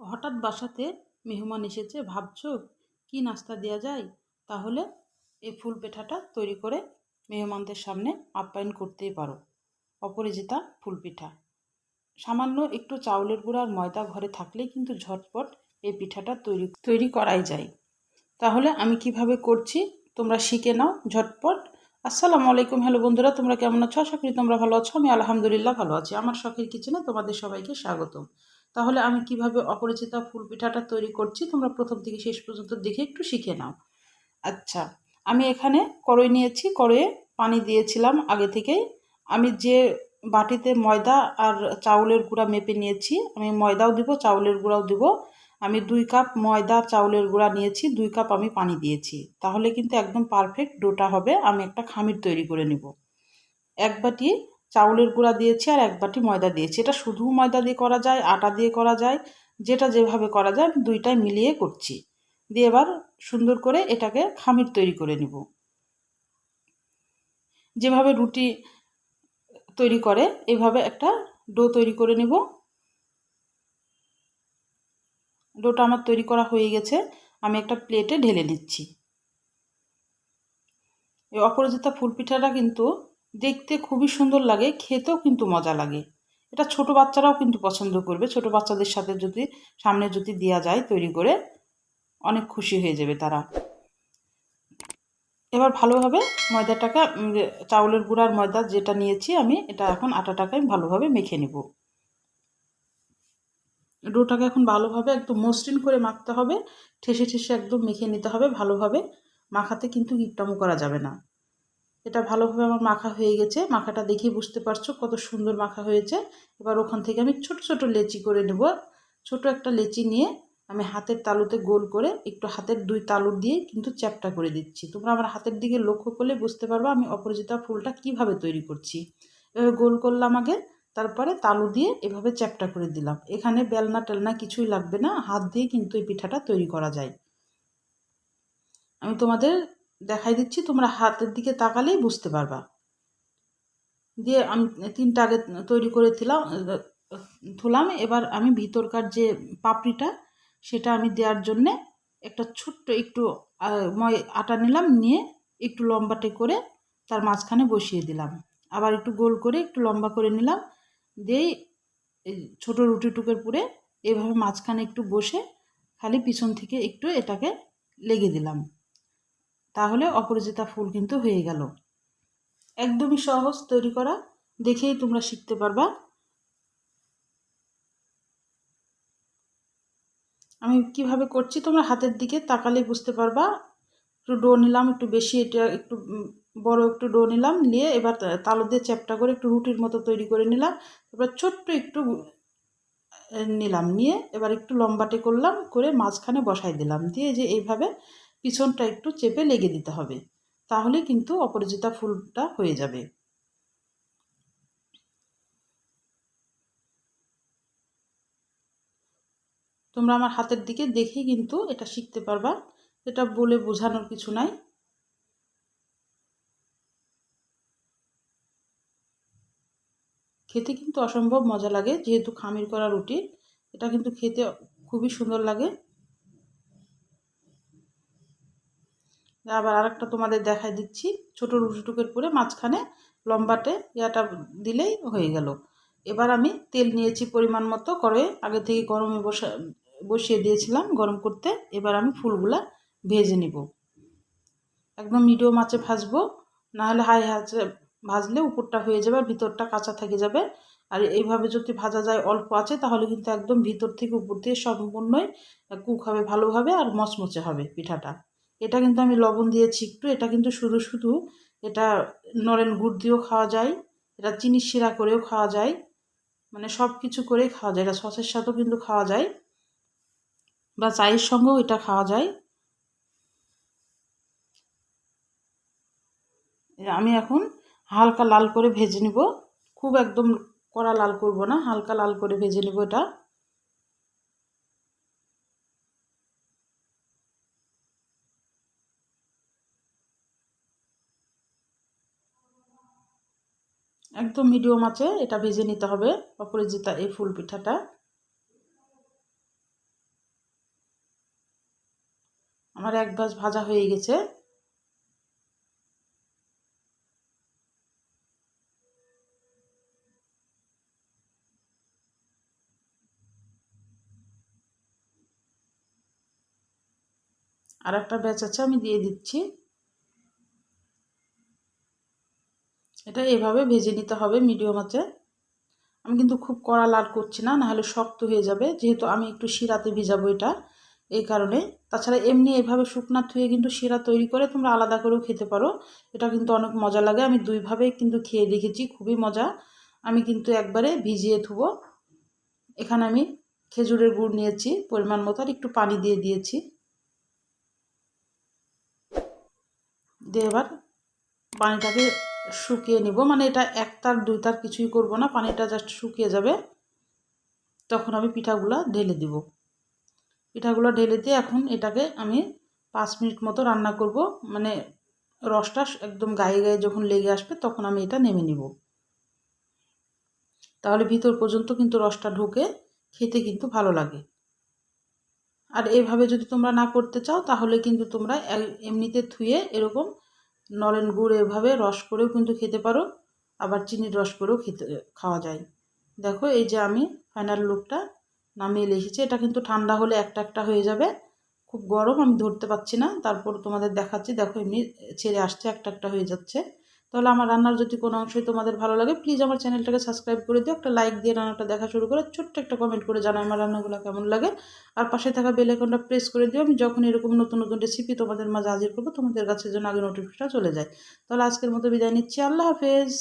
হঠাৎ বাসাতে মেহমান এসেছে, ভাবছ কি নাস্তা দেওয়া যায়? তাহলে এই ফুল পিঠাটা তৈরি করে মেহমানদের সামনে আপ্যায়ন করতেই পারো। অপরাজিতা ফুল পিঠা। সামান্য একটু চাউলের গুঁড়া আর ময়দা ঘরে থাকলেই কিন্তু ঝটপট এই পিঠাটা তৈরি তৈরি করাই যায়। তাহলে আমি কীভাবে করছি? তোমরা শিখে নাও ঝটপট। আসসালামু আলাইকুম, হ্যালো বন্ধুরা, তোমরা কেমন আছো? আশা করি তোমরা ভালো আছো। আমি আলহামদুলিল্লাহ ভালো আছি। আমার শখের কিচেনে তোমাদের সবাইকে স্বাগতম। তাহলে আমি কীভাবে অপরিচিতা ফুল পিঠাটা তৈরি করছি? তোমরা প্রথম থেকে শেষ পর্যন্ত দেখে একটু শিখে নাও। আচ্ছা আমি এখানে কড়ই নিয়েছি, কড়ইয়ে পানি দিয়েছিলাম আগে থেকেই। আমি যে বাটিতে ময়দা আর চাউলের গুঁড়া মেপে নিয়েছি, আমি ময়দাও দিব, চাউলের গুঁড়াও দিব। আমি দুই কাপ ময়দা, চাউলের গুঁড়া নিয়েছি, দুই কাপ আমি পানি দিয়েছি। তাহলে কিন্তু একদম পারফেক্ট ডোটা হবে, আমি একটা খামির তৈরি করে নেব। এক বাটি চাউলের গুঁড়া দিয়েছি আর এক বাটি ময়দা দিয়েছি। এটা শুধু ময়দা দিয়ে করা যায়, আটা দিয়ে করা যায়, যেটা যেভাবে করা যায় আমি দুইটাই মিলিয়ে করছি। দিয়ে এবার সুন্দর করে এটাকে খামির তৈরি করে নিব। যেভাবে রুটি তৈরি করে, এভাবে একটা ডো তৈরি করে নিব। ডোটা আমার তৈরি করা হয়ে গেছে, আমি একটা প্লেটে ঢেলে নিচ্ছি। এই অপরাজিতা ফুল পিঠাটা কিন্তু দেখতে খুবই সুন্দর লাগে, খেতেও কিন্তু মজা লাগে। এটা ছোট বাচ্চারাও কিন্তু পছন্দ করবে। ছোট বাচ্চাদের সাথে যদি, সামনে যদি দেওয়া যায় তৈরি করে, অনেক খুশি হয়ে যাবে তারা। এবার ভালোভাবে ময়দাটাকে চাউলের গুঁড়ার ময়দা যেটা নিয়েছি আমি, এটা এখন আটাটাকে আমি ভালোভাবে মেখে নেব। ডোটাকে এখন ভালোভাবে একদম মসৃণ করে মাখতে হবে। ঠেসে ঠেসে একদম মেখে নিতে হবে। ভালোভাবে মাখাতে কিন্তু গিপটামো করা যাবে না। এটা ভালোভাবে আমার মাখা হয়ে গেছে। মাখাটা দেখেই বুঝতে পারছ কত সুন্দর মাখা হয়েছে। এবার ওখান থেকে আমি ছোট ছোট লেচি করে নেব। ছোট একটা লেচি নিয়ে আমি হাতের তালুতে গোল করে একটু হাতের দুই তালু দিয়ে কিন্তু চ্যাপটা করে দিচ্ছি। তোমরা আমার হাতের দিকে লক্ষ্য করলে বুঝতে পারবে আমি অপরাজিতা ফুলটা কীভাবে তৈরি করছি। এভাবে গোল করলাম আগে, তারপরে তালু দিয়ে এভাবে চ্যাপটা করে দিলাম। এখানে বেলনা টেলনা কিছুই লাগবে না, হাত দিয়ে কিন্তু এই পিঠাটা তৈরি করা যায়। আমি তোমাদের দেখাই দিচ্ছি, তোমরা হাতের দিকে তাকালেই বুঝতে পারবা। দিয়ে আমি তিনটা আগে তৈরি করে দিলাম থুলাম, এবার আমি ভিতরকার যে পাপড়িটা, সেটা আমি দেওয়ার জন্যে একটা ছোট্ট একটু ময় আটা নিলাম, নিয়ে একটু লম্বাটে করে তার মাঝখানে বসিয়ে দিলাম। আবার একটু গোল করে একটু লম্বা করে নিলাম দিয়েই ছোটো রুটি টুকের পুরে এভাবে মাঝখানে একটু বসে খালি পিছন থেকে একটু এটাকে লেগে দিলাম। তাহলে অপরাজিতা ফুল কিন্তু হয়ে গেল। একদমই সহজ তৈরি করা, দেখেই তোমরা শিখতে পারবা। আমি কীভাবে করছি তোমরা হাতের দিকে তাকালেই বুঝতে পারবা। একটু ডো নিলাম, একটু বেশি, এটা একটু বড় একটু ডো নিলাম, নিয়ে এবার তালু দিয়ে চ্যাপটা করে একটু রুটির মতো তৈরি করে নিলাম। এবার ছোট্ট একটু নিলাম, নিয়ে এবার একটু লম্বাটে করলাম, করে মাঝখানে বসাই দিলাম। দিয়ে যে এইভাবে পিছনটা একটু চেপে লেগে দিতে হবে, তাহলে কিন্তু অপরাজিতা ফুলটা হয়ে যাবে। তোমরা আমার হাতের দিকে দেখেই কিন্তু এটা শিখতে পারবা, এটা বলে বোঝানোর কিছু নাই। খেতে কিন্তু অসম্ভব মজা লাগে, যেহেতু খামির করা রুটি, এটা কিন্তু খেতে খুবই সুন্দর লাগে। আবার আরেকটা তোমাদের দেখাই দিচ্ছি। ছোট রুটিটুকের পরে মাঝখানে লম্বাটে ইয়াটা দিলেই হয়ে গেল। এবার আমি তেল নিয়েছি পরিমাণ মতো করে আগে থেকে গরমে বসা, বসিয়ে দিয়েছিলাম গরম করতে। এবার আমি ফুলগুলা ভেজে নিব। একদম মিডিয়াম আঁচে ভাজবো, নাহলে হাই হাঁচে ভাজলে উপরটা হয়ে যাবে আর ভিতরটা কাঁচা থেকে যাবে। আর এইভাবে যদি ভাজা যায় অল্প আছে তাহলে কিন্তু একদম ভিতর থেকে উপর দিয়ে সম্পূর্ণই কুক হবে ভালোভাবে আর মচমচে হবে পিঠাটা। এটা কিন্তু আমি লবণ দিয়েছি একটু, এটা কিন্তু শুধু শুধু এটা নরেন গুড় দিয়েও খাওয়া যায়, এটা চিনি শিরা করেও খাওয়া যায় মানে সব কিছু করেই খাওয়া যায়, এটা সসের সাথেও কিন্তু খাওয়া যায়, বা চায়ের সঙ্গেও এটা খাওয়া যায়। আমি এখন হালকা লাল করে ভেজে নিব, খুব একদম কড়া লাল করব না, হালকা লাল করে ভেজে নিব এটা। একদম মিডিয়াম আছে, এটা ভেজে নিতে হবে। অপরাজিতা এই ফুল পিঠাটা। আমার এক গাছ ভাজা হয়ে গেছে। আর একটা ব্যাচ আছে, আমি দিয়ে দিচ্ছি। এটা এভাবে ভেজে নিতে হবে মিডিয়াম আছে আমি কিন্তু খুব কড়া লাল করছি না, নাহলে শক্ত হয়ে যাবে। যেহেতু আমি একটু শিরাতে ভিজাবো এটা, এই কারণে। তাছাড়া এমনি এভাবে শুকনা থুয়ে কিন্তু শিরা তৈরি করে তোমরা আলাদা করেও খেতে পারো। এটা কিন্তু অনেক মজা লাগে। আমি দুইভাবে কিন্তু খেয়ে দেখেছি, খুবই মজা। আমি কিন্তু একবারে ভিজিয়ে থুবো এখানে আমি খেজুরের গুড় নিয়েছি, পরিমাণ মতো, আর একটু পানি দিয়ে দিয়েছি। দিয়ে এবার পানিটাকে শুকিয়ে নিব। মানে এটা এক তার, দুই তার কিছুই করব না। পানিটা জাস্ট শুকিয়ে যাবে। তখন আমি পিঠাগুলো ঢেলে দিব। পিঠাগুলো ঢেলে দিয়ে এখন এটাকে আমি পাঁচ মিনিট মতো রান্না করব। মানে রসটা একদম গায়ে গায়ে যখন লেগে আসবে তখন আমি এটা নেমে নিব। তাহলে ভিতর পর্যন্ত কিন্তু রসটা ঢুকে, খেতে কিন্তু ভালো লাগে। আর এভাবে যদি তোমরা না করতে চাও তাহলে কিন্তু তোমরা এমনিতে থুয়ে এরকম নলেন গুড় এভাবে রস করেও কিন্তু খেতে পারো, আবার চিনির রস করেও খেতে, খাওয়া যায়। দেখো, এই যে আমি ফাইনাল লুকটা নামিয়ে লিখেছি এটা কিন্তু ঠান্ডা হলে একটা একটা হয়ে যাবে। খুব গরম, আমি ধরতে পারছি না, তারপর তোমাদের দেখাচ্ছি। দেখো, এমনি ছেড়ে আসছে, একটা একটা হয়ে যাচ্ছে। তাহলে আমার রান্নার যদি কোনো অংশই তোমাদের ভালো লাগে প্লিজ আমার চ্যানেলটাকে সাবস্ক্রাইব করে দিও, একটা লাইক দিয়ে রান্নাটা দেখা শুরু করে ছোট্ট একটা কমেন্ট করে জানাই আমার রান্নাগুলো কেমন লাগে। আর পাশে থাকা বেল আইকনটা প্রেস করে দিও, আমি যখন এরকম নতুন নতুন রেসিপি তোমাদের মাঝে হাজির করব, তোমাদের কাছে যেন আগে নোটিফিকেশনটা চলে যায়। তাহলে আজকের মতো বিদায় নিচ্ছি, আল্লাহ হাফেজ।